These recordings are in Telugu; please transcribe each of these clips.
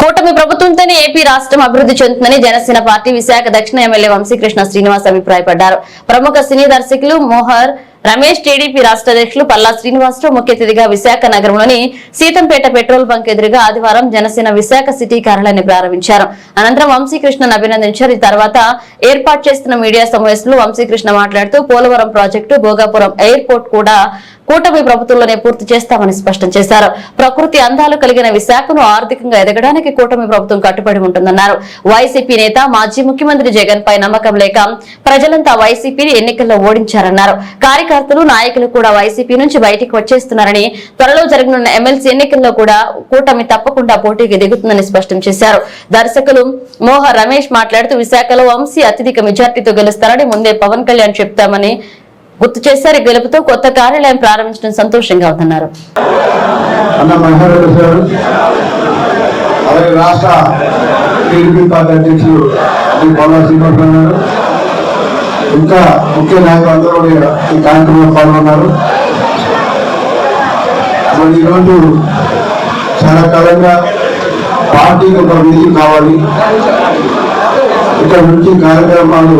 కూటమి ప్రభుత్వంతోనే ఏపీ రాష్ట్రం అభివృద్ధి చెందుతుందని జనసేన పార్టీ విశాఖ దక్షిణ ఎమ్మెల్యే వంశీకృష్ణ శ్రీనివాస్ అభిప్రాయపడ్డారు. ప్రముఖ సినీ దర్శకులు మోహర్ రమేష్ టీడీపీ రాష్ట్ర అధ్యక్షులు పల్లా శ్రీనివాసరావు ముఖ్య అతిథిగా విశాఖ నగరంలోని సీతంపేట పెట్రోల్ బంక్ ఎదురుగా ఆదివారం జనసేన విశాఖ సిటీ కార్యాలయాన్ని ప్రారంభించారు. అనంతరం వంశీకృష్ణను అభినందించారు. ఈ తర్వాత ఏర్పాటు చేస్తున్న మీడియా సమావేశంలో వంశీకృష్ణ మాట్లాడుతూ పోలవరం ప్రాజెక్టు భోగాపురం ఎయిర్పోర్ట్ కూడా కూటమి ప్రభుత్వంలోనే పూర్తి చేస్తామని స్పష్టం చేశారు. ప్రకృతి అందాలు కలిగిన విశాఖను ఆర్థికంగా ఎదగడానికి కూటమి ప్రభుత్వం కట్టుబడి ఉంటుందన్నారు. వైసీపీ నేత మాజీ ముఖ్యమంత్రి జగన్ పై నమ్మకం లేక ప్రజలంతా వైసీపీని ఎన్నికల్లో ఓడించారన్నారు. కార్యకర్తలు నాయకులు కూడా వైసీపీ నుంచి బయటికి వచ్చేస్తున్నారని త్వరలో జరగనున్న ఎమ్మెల్సీ ఎన్నికల్లో కూడా కూటమి తప్పకుండా పోటీకి దిగుతుందని స్పష్టం చేశారు. దర్శకులు మోహ రమేష్ మాట్లాడుతూ విశాఖలో వంశీ అత్యధిక మెజార్టీతో గెలుస్తారని ముందే పవన్ కళ్యాణ్ చెప్తామని గుర్తు చేశారు. గెలుపుతో కొత్త కార్యాలయం ప్రారంభించడం సంతోషంగా ఉందన్నారు. రాష్ట్ర టీడీపీ పార్టీ అధ్యక్షులు ఇంకా ముఖ్య నాయకులు అందరూ కూడా ఈ కార్యక్రమంలో పాల్గొన్నారు. మరి ఈరోజు చాలా కాలంగా పార్టీకి ఒక విధి కావాలి. ఇక్కడ నుంచి కార్యక్రమాలు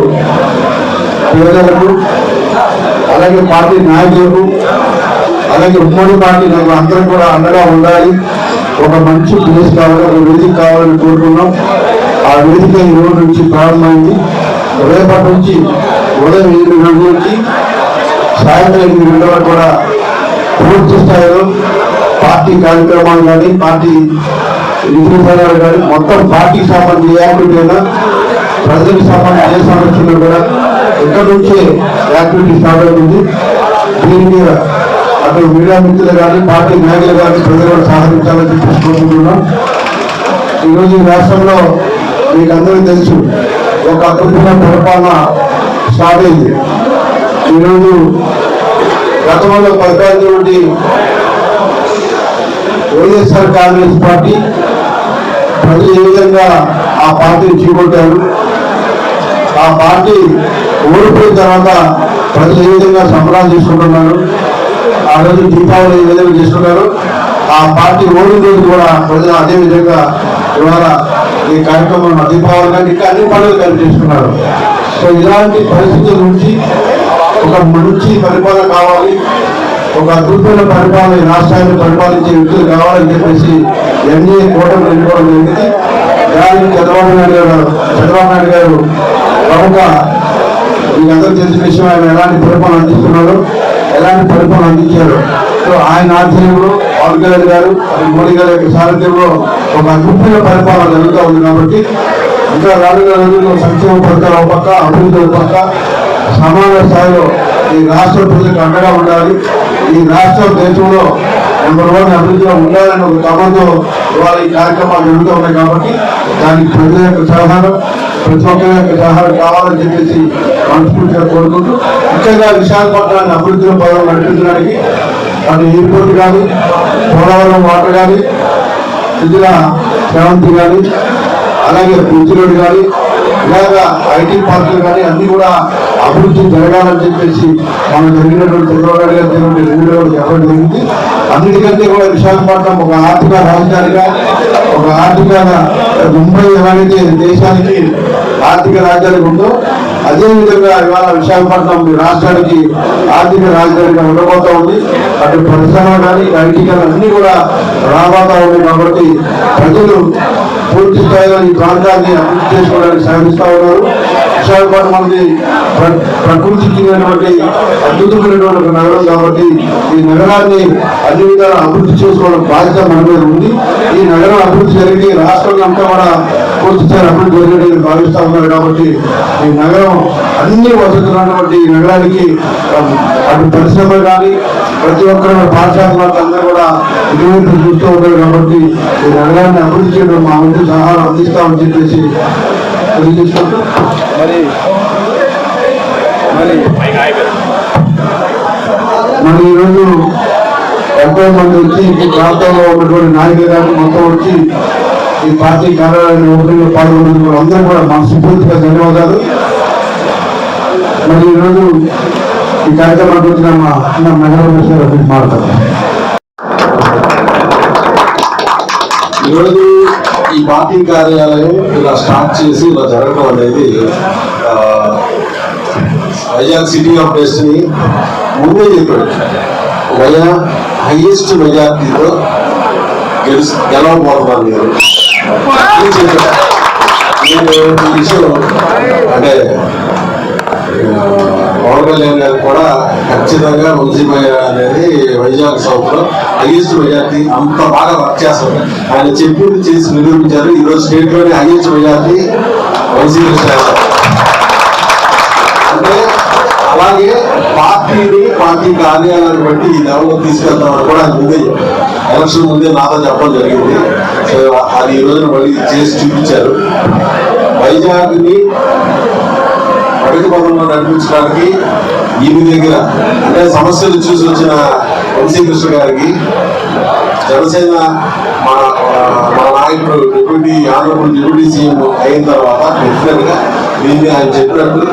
పేదలకు అలాగే పార్టీ నాయకులకు అలాగే ఉమ్మడి పార్టీ నాయకులు అందరం కూడా అండగా ఉండాలి. ఒక మంచి ప్లేస్ కావాలి ఒక వేదిక కావాలని కోరుకున్నాం. ఆ వేదిక ఈ రోజు నుంచి ప్రారంభమైంది. రేపటి నుంచి ఉదయం ఎనిమిది గంటల నుంచి సాయంత్రం ఎనిమిది గంటల వరకు కూడా పూర్తి స్థాయిలో పార్టీ కార్యక్రమాలు కానీ పార్టీ విధానాలు కానీ మొత్తం పార్టీకి సంబంధించి యాక్టివిటీ అయినా ప్రజలకు సంబంధించిన ఏ సమస్యలు కూడా ఇక్కడ నుంచే యాక్టివిటీ స్టార్ట్ అవుతుంది దీని మీద అటు మీడియా మిత్రులు కానీ పార్టీ నాయకులు కానీ ప్రజలు కూడా సహకరించాలని చెప్పి కోరుకుంటున్నాం. ఈరోజు ఈ రాష్ట్రంలో మీకు అందరికీ తెలుసు ఒక అద్భుతమైన పరిపాలన స్టార్ట్ అయింది ఈరోజు గతంలో పరిపాలించినటువంటి వైఎస్ఆర్ కాంగ్రెస్ పార్టీ ప్రజలు ఏ విధంగా ఆ పార్టీని చీకొట్టారు ఆ పార్టీ ఓడిపోయిన తర్వాత ప్రజలు ఏ విధంగా సంబరాలు చేసుకుంటున్నారు? ఆ రోజు దీపావళి ఏ విధంగా చేసుకున్నారు? ఆ పార్టీ ఓడిన రోజు కూడా ప్రజలు అదే విధంగా ఇవాళ ఈ కార్యక్రమం దీపావళి కానీ ఇంకా అన్ని పండుగలు కలిపి చేసుకున్నారు సో ఇలాంటి పరిస్థితుల నుంచి ఒక మంచి పరిపాలన కావాలి ఒక అద్భుతమైన పరిపాలన ఈ రాష్ట్రాన్ని పరిపాలించే వ్యక్తులు కావాలని చెప్పేసి ఎన్ఏ కూటమి ఎన్నుకోవడం జరిగింది. దానికి చంద్రబాబు నాయుడు గారు చంద్రబాబు నాయుడు గారు ప్రముఖ మీకు అందరూ తెలిసిన విషయం ఆయన ఎలాంటి పరిపాలన అందిస్తున్నారు ఎలాంటి పరిపాలన అందించారు సో ఆయన ఆధ్వర్యంలో పవన్ కళ్యాణ్ గారు మరియు మోడీ గారి యొక్క సారథ్యంలో ఒక అద్భుతమైన పరిపాలన జరుగుతూ ఉంది కాబట్టి ఇంకా రానున్న రోజుల్లో సంక్షేమ పథకాలు ఒక పక్క అభివృద్ధి ఒక పక్క సమాన స్థాయిలో ఈ రాష్ట్ర ప్రజలకు అండగా ఉండాలి. ఈ రాష్ట్రం దేశంలో నెంబర్ వన్ అభివృద్ధిలో ఉండాలని ఒక తమతో ఇవాళ ఈ కార్యక్రమాలు జరుగుతూ ఉన్నాయి కాబట్టి దానికి ప్రజల యొక్క సహకారం ప్రతి ఒక్కరి యొక్క సహకారం కావాలని చెప్పేసి మనస్ఫూర్తిగా కోరుకుంటూ ముఖ్యంగా విశాఖపట్నాన్ని అభివృద్ధిలో పదవి నడిపించడానికి అటు ఎయిర్పోర్ట్ కానీ పోలవరం వాటర్ కానీ ఇందులో సేవంతి కానీ అలాగే బ్రిడ్జ్ రోడ్ కానీ ఇలాగా ఐటీ పార్కులు కానీ అన్ని కూడా అభివృద్ధి జరగాలని చెప్పేసి మనం జరిగినటువంటి చంద్రబాబు నాయుడు గారు జరిగిన రెండు రోజులు చెప్పడం జరిగింది. అన్నిటికంటే కూడా విశాఖపట్నం ఒక ఆర్థిక రాజధానిగా ఒక ఆర్థిక ముంబై ఎలాగైతే దేశానికి ఆర్థిక రాజధాని ఉందో అదే విధంగా ఇవాళ విశాఖపట్నం రాష్ట్రానికి ఆర్థిక రాజధానిగా ఉండబోతా ఉంది. అటు పరిశ్రమ కానీ ఐటీ కానీ అన్ని కూడా రాబోతా ఉంది కాబట్టి ప్రజలు పూర్తి స్థాయిలో ఈ ప్రాంతాన్ని అభివృద్ధి చేసుకోవడానికి సహకరిస్తా ఉన్నారు. విశాఖపట్నం అనేది ప్ర- ప్రకృతికి చెందినటువంటి అద్భుతమైనటువంటి ఒక నగరం కాబట్టి ఈ నగరాన్ని అన్ని విధాలా అభివృద్ధి చేసుకోవడం బాధ్యత మన మీద ఉంది. ఈ నగరం అభివృద్ధి జరిగి రాష్ట్రంలో అంతా కూడా పూర్తి స్థాయి అభివృద్ధి జరిగేది భావిస్తా ఉన్నారు కాబట్టి ఈ నగరం అన్ని వసతులు ఉన్నటువంటి ఈ నగరానికి అటు పరిశ్రమ కానీ ప్రతి ఒక్కరు పాఠశాల అందరూ కూడా ఇటువంటి చూస్తూ ఉన్నారు కాబట్టి ఈ నగరాన్ని అభివృద్ధి చేయడం మా వంతు సహాయం అందిస్తామని చెప్పేసి తెలియజేసుకుంటూ మరి మరి మరి ఈరోజు ఎంతో మంది వచ్చి ఈ ప్రాంతంలో ఉన్నటువంటి నాయకులు కానీ మొత్తం వచ్చి ఈ పార్టీ కార్యాలయాన్ని ఓపెనింగ్ పాల్గొన్నందుకు అందరూ కూడా మనస్ఫూర్తిగా ధన్యవాదాలు. మరి ఈరోజు ఈ కార్యక్రమానికి వచ్చిన మా అన్న నగర మాట్లాడతాను ఈరోజు ఈ పార్టీ కార్యాలయం ఇలా స్టార్ట్ చేసి ఇలా జరగడం అనేది వైజాగ్ సిటీ ఆఫ్ డెస్టినీ ముందే చెప్పాడు. వైజా హైయెస్ట్ మెజార్టీతో గెలిచి గెలవబోతున్నారు మీరు నేను ఈ విషయం అంటే ఆ, గారు కూడా ఖచ్చితంగా వంశీమయ్య అనేది వైజాగ్ సౌత్లో హైయెస్ట్ మెజార్టీ అంత బాగా వర్క్ చేస్తారు ఆయన చెప్పింది చేసి నిరూపించారు. ఈరోజు రోజు స్టేట్లోనే హైయెస్ట్ మెజార్టీ వంశీ అంటే అలాగే పార్టీని పార్టీ కార్యాలయాన్ని బట్టి ఈ లెవెల్లో తీసుకెళ్తామని కూడా ఆయన ముందే ఎలక్షన్ ముందే నాతో చెప్పడం జరిగింది. సో అది ఈ రోజున మళ్ళీ చేసి చూపించారు. వైజాగ్ని ప్రగతి పదంలో నడిపించడానికి ఈమె దగ్గర అంటే సమస్యలు చూసి వచ్చిన వంశీకృష్ణ గారికి జనసేన మా మా నాయకుడు డిప్యూటీ ఆనరబుల్ డిప్యూటీ సీఎం అయిన తర్వాత డెఫినెట్గా దీన్ని ఆయన చెప్పినట్టు.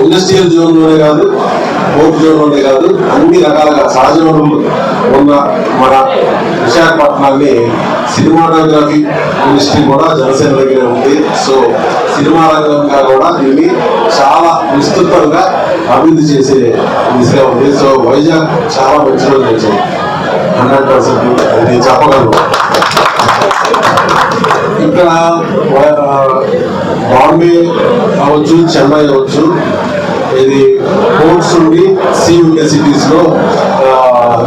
ఇండస్ట్రియల్ జోన్లోనే కాదు పోర్ట్ జోన్ కాదు అన్ని రకాలుగా సహజ వనరులు ఉన్న మన విశాఖపట్నాన్ని సినిమాటోగ్రఫీ ఇండస్ట్రీ కూడా జనసేన దగ్గరే ఉంది. సో సినిమా రంగంగా కూడా దీన్ని చాలా విస్తృతంగా అభివృద్ధి చేసే దిశగా ఉంది. సో వైజాగ్ చాలా మంచి రోజు వచ్చింది హండ్రెడ్ పర్సెంట్ నేను చెప్పగలను. ఇక్కడ బాంబే అవ్వచ్చు చెన్నై అవ్వచ్చు ఇది పోర్ట్స్ ఉండి సీ ఉండే సిటీస్లో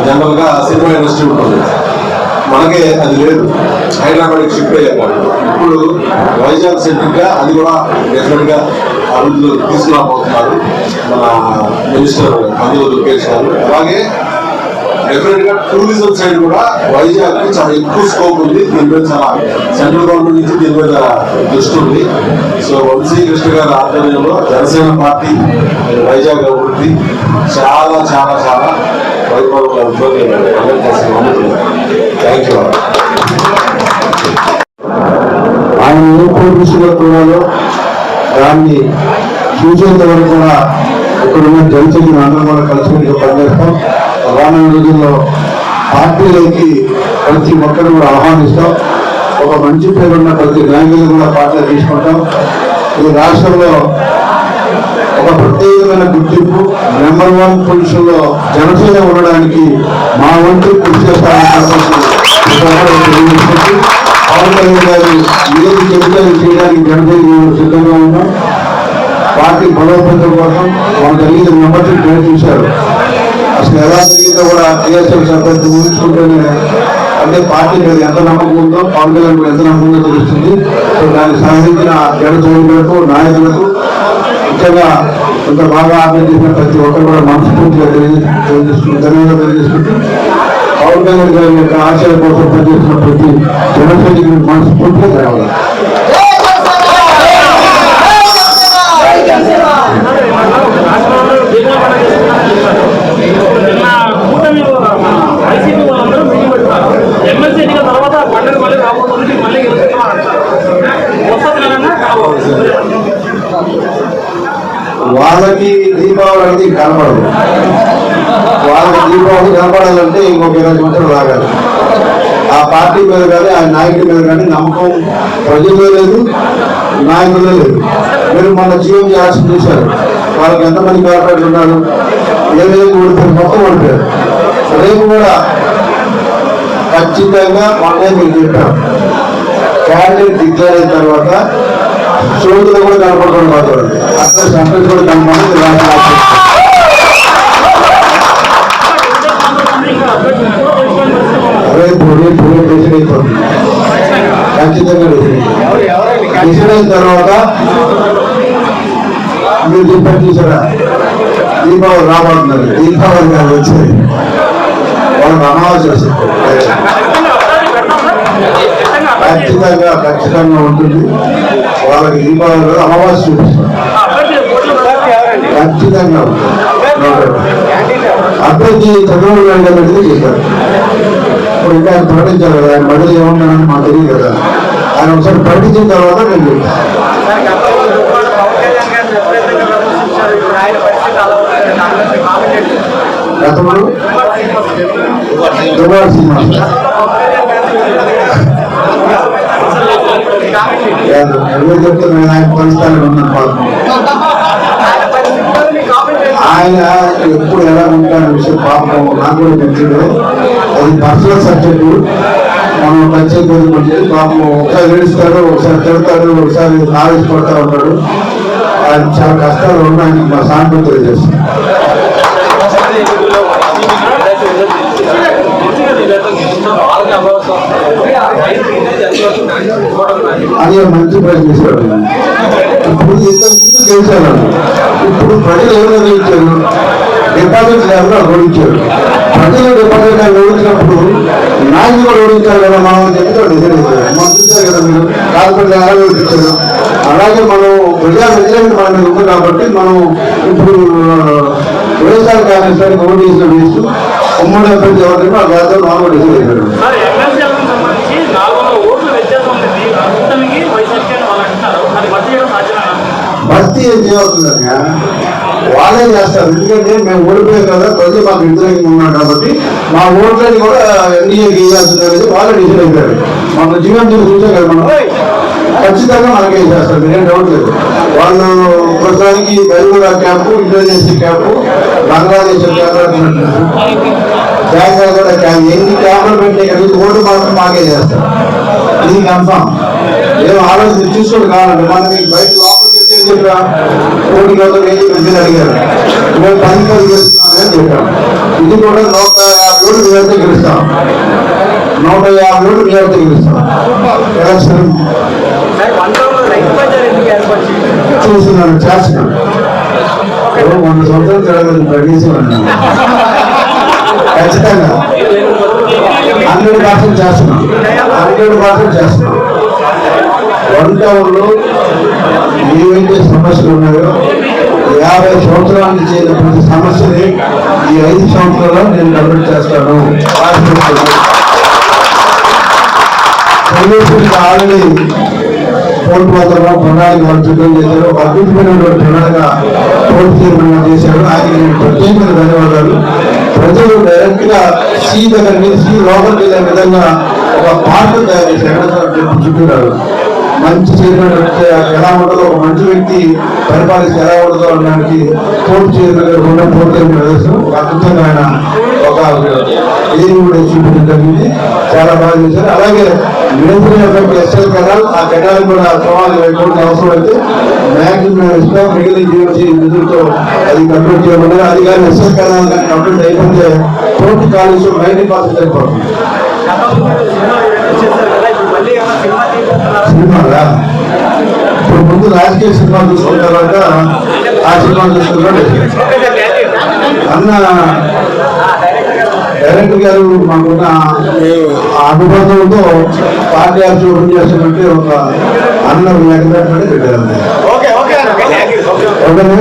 జనరల్గా సినిమా ఇండస్ట్రీ ఉంటుంది. మనకే అది లేదు. హైదరాబాద్ షిఫ్ట్ అయ్యేవాడు ఇప్పుడు వైజాగ్ సెంటర్గా గా అది కూడా డెఫినెట్గా అభివృద్ధిలో తీసుకురాబోతున్నారు. మన మినిస్టర్ అందులో లోకేష్ గారు. అలాగే డెఫినెట్గా టూరిజం సైడ్ కూడా వైజాగ్కి చాలా ఎక్కువ స్కోప్ ఉంది. దీని మీద చాలా సెంట్రల్ గవర్నమెంట్ నుంచి దీని మీద దృష్టి ఉంది. సో వంశీ కృష్ణ గారి ఆధ్వర్యంలో జనసేన పార్టీ వైజాగ్ అభివృద్ధి చాలా చాలా చాలా వైభవంగా ఉంటుంది థ్యాంక్ యూ ఆయన ఏ పోటీసులో దాన్ని చూసేంత వరకు కూడా ఇక్కడ ఉన్న జనసైనికులు అందరం కూడా కలిసి పనిచేస్తాం. రానున్న రోజుల్లో పార్టీలోకి ప్రతి ఒక్కరు కూడా ఆహ్వానిస్తాం. ఒక మంచి పేరున్న ప్రతి నాయకులు కూడా పార్టీలో తీసుకుంటాం. ఈ రాష్ట్రంలో ఒక ప్రత్యేకమైన గుర్తింపు నెంబర్ వన్ పొజిషన్లో జనసేన ఉండడానికి మా వంతు కృషి చేస్తామని పవన్ కళ్యాణ్ గారు ఏది చెబుతారు చేయడానికి జనసేన సిద్ధంగా ఉన్నాం. పార్టీ బలోపేతం కోసం వాళ్ళు జరిగిన నెంబర్ ట్రైన్ చూశారు. అసలు ఎలా జరిగిందో కూడా టీఎస్ఎల్ సభ్యులు ఊహించుకుంటేనే అంటే పార్టీ మీద ఎంత నమ్మకం ఉందో పవన్ కళ్యాణ్ ఎంత నమ్మకం ఉందో తెలుస్తుంది. సో దానికి సహకరించిన జన తోడులకు నాయకులకు ముఖ్యంగా ఇంత బాగా ఆర్గనైజ్ చేసిన ప్రతి ఒక్కరు కూడా మనస్ఫూర్తిగా తెలియజే- తెలియజేసుకుంటూ ధన్యవాదాలు తెలియజేసుకుంటూ పవన్ కళ్యాణ్ గారి యొక్క ఆశయాల కోసం పనిచేసిన ప్రతి జన మనస్ఫూర్తిగా ధన్యవాదాలు నిన్న కూటమి వైసీపీ వాళ్ళందరూ మీటింగ్ పెడతారు ఎమ్మెల్సీ ఎన్నికల తర్వాత పండుగ మళ్ళీ రాబోతుంది మళ్ళీ గెలుస్తున్నారంట వస్తుందన్నా వాళ్ళకి దీపావళి అనేది కనపడదు వాళ్ళకి దీపావళి కనపడాలంటే ఇంకొక ఇరవై సంవత్సరాలు రాగాలి ఆ పార్టీ మీద కానీ ఆ నాయకుడి మీద కానీ ప్రజలు లేదు నాయకులు లేదు మీరు మన జీవం చేయాల్సి చూశారు. వాళ్ళకి ఎంతమంది కార్పొరేట్లు ఉన్నారు? ఏ విధంగా ఓడిపోయారు మొత్తం ఓడిపోయారు. రేపు కూడా ఖచ్చితంగా మొన్నే మీకు చెప్పాం క్యాండిడేట్ డిక్లేర్ అయిన తర్వాత చోటులో కూడా కనపడకుండా పోతాడు అక్కడ సెంటర్ కూడా కనపడి డిసైడ్ తర్వాత మీరు చెప్పారు చూసారా దీపావళి రాబోతున్నారు. దీపావళి కాదు వచ్చేది వాళ్ళకి అమావాస్య ఖచ్చితంగా ఖచ్చితంగా ఉంటుంది. వాళ్ళకి దీపావళి రోజు అమావాస్య చూపిస్తారు. ఖచ్చితంగా ఉంటుంది. అభ్యర్థి చంద్రబాబు నాయుడు గారు చెప్పారు. ఇప్పుడు ఇంకా ఆయన ప్రకటించారు కదా ఆయన మళ్ళీ ఏమన్నారని మాకు తెలియదు కదా. ఆయన ఒకసారి ప్రకటించిన తర్వాత నేను గతంలో దుబార్ శ్రీనివాస్ అదే చెప్తే నేను ఆయన పరిస్థితులు ఉన్నాను పాపం. ఆయన ఎప్పుడు ఎలా ఉంటాడు విషయం పాపం నాకు కూడా తెలిసిందే అది పర్సనల్ సబ్జెక్టు. మనం వచ్చే కొద్ది పాపం ఒకసారి ఏడుస్తాడు ఒకసారి తిడతాడు ఒకసారి ఆవేశపడతా ఉంటాడు. ఆయన చాలా కష్టాలు ఉన్నాయి మా సానుభూతి తెలియజేస్తాం అది మంచి ప్రశ్న చేశాడు. ఇప్పుడు ఇంతకుముందు ముందు ఇప్పుడు ప్రజలు ఎవరు గెలిచారు? డిపాజిట్లు ఎవరు అనుభవించారు ప్రజలు డిపాజిట్ ఓడించినప్పుడు నాయకులు కూడా ఓడించారు కదా మనం చెప్తాడు మనం చూశారు. కదా మీరు? కార్పొరేట్ ఎలా ఓడించారు? అలాగే మనం ప్రజా వ్యతిరేకత మన ఉంది కాబట్టి మనం ఇప్పుడు వైఎస్ఆర్ కాంగ్రెస్ పార్టీకి ఓటు చేసిన వేస్తూ ఉమ్మడి అభ్యర్థి ఎవరైనా ఆ మనం కూడా డిసైడ్ అయిపోయాడు నాలుగు భర్తీ ఏం చేయవుతుందని వాళ్ళే చేస్తారు. ఎందుకంటే మేము ఓడిపోయాం కదా ప్రజలు మాకు వ్యతిరేకంగా ఉన్నారు కాబట్టి మా ఓట్లని కూడా ఎన్డీఏ గీయాల్సింది అనేది వాళ్ళే డిసైడ్ అయిపోయారు. మన జీవన్ చూసే కదా మనం. ఖచ్చితంగా మనకే చేస్తారు. మీరేం డౌట్ లేదు. వాళ్ళు ప్రస్తుతానికి Bengaluru camp Indonesia camp Bangladesh camp కూడా క్యాంప్ ఎన్ని క్యాంపులు పెట్టే కదా ఓటు మాత్రం మాకే చేస్తారు. ఇది కన్ఫామ్ ఏం ఆలోచన చూసుకోండి కావాలండి మనకి బయట చెప్పా కోటి గౌతమ్ ఏం చెప్పి అడిగారు. మేము పది చెప్పాం ఇది కూడా నూట యాభై ఓట్లు మేమైతే గెలుస్తాం. నూట యాభై ఓట్లు మేమైతే గెలుస్తాం. ఎలక్షన్ చూస్తున్నాను చేస్తున్నాను. వంద సంవత్సరాలు ప్రగేసి ఉన్నాను ఖచ్చితంగా. హండ్రెడ్ పర్సెంట్ చేస్తున్నాం. హండ్రెడ్ పర్సెంట్ చేస్తున్నాం. వన్ టౌన్లో ఏవైతే సమస్యలు ఉన్నాయో యాభై సంవత్సరాల నుంచి ప్రతి సమస్యని ఈ ఐదు సంవత్సరాల్లో నేను డెవలప్ చేస్తాను. ప్రవేశించిన ఆల్రెడీ కోర్టు మాత్రమే ప్రణాళిక వాళ్ళు సిద్ధం చేశారు. ఒక అద్భుతమైనటువంటి ప్రణాళిక కోర్టు తీర్మానం చేశారు. ఆయనకి నేను ప్రత్యేకమైన ధన్యవాదాలు. ప్రజలు డైరెక్ట్గా సీ దగ్గర సీ లోపలికి వెళ్ళే విధంగా ఒక పార్క్ తయారు చేశారు. చుట్టూరారు మంచి చైర్మన్ ఎలా ఉంటుందో ఒక మంచి వ్యక్తి పరిపాలిస్తే ఎలా ఉంటుందో అనడానికి పోర్టు చైర్మన్ గారు ఉన్న పోర్టు ప్రదర్శన ఒక అద్భుతంగా ఆయన ఒక ఇది కూడా చూపించడం జరిగింది. చాలా బాగా చేశారు. అలాగే నిరంతరం ఎస్ఎల్ కెనాల్ ఆ కెనాల్ కూడా సమాజం ఎటువంటి అవసరం అయితే మ్యాక్సిమం ఇస్తాం. మిగిలిన జీవించి నిధులతో అది కంప్లీట్ చేయమని అది కానీ ఎస్ఎల్ కెనాల్ కానీ కంప్లీట్ అయిపోతే పోర్టు కాలేజ్ నైన్టీ పర్సెంట్ అయిపోతుంది. సినిమాలా ఇప్పుడు ముందు రాజకీయ సినిమా చూసుకుంటారంట ఆ సినిమా చూసుకుంటారు అన్న డైరెక్టర్ గారు మాకున్న అనుబంధంతో పార్టీ ఆఫీస్ ఓపెన్ చేస్తామంటే ఒక అన్న ఎక్కడ పెట్టారు ఓకేనా?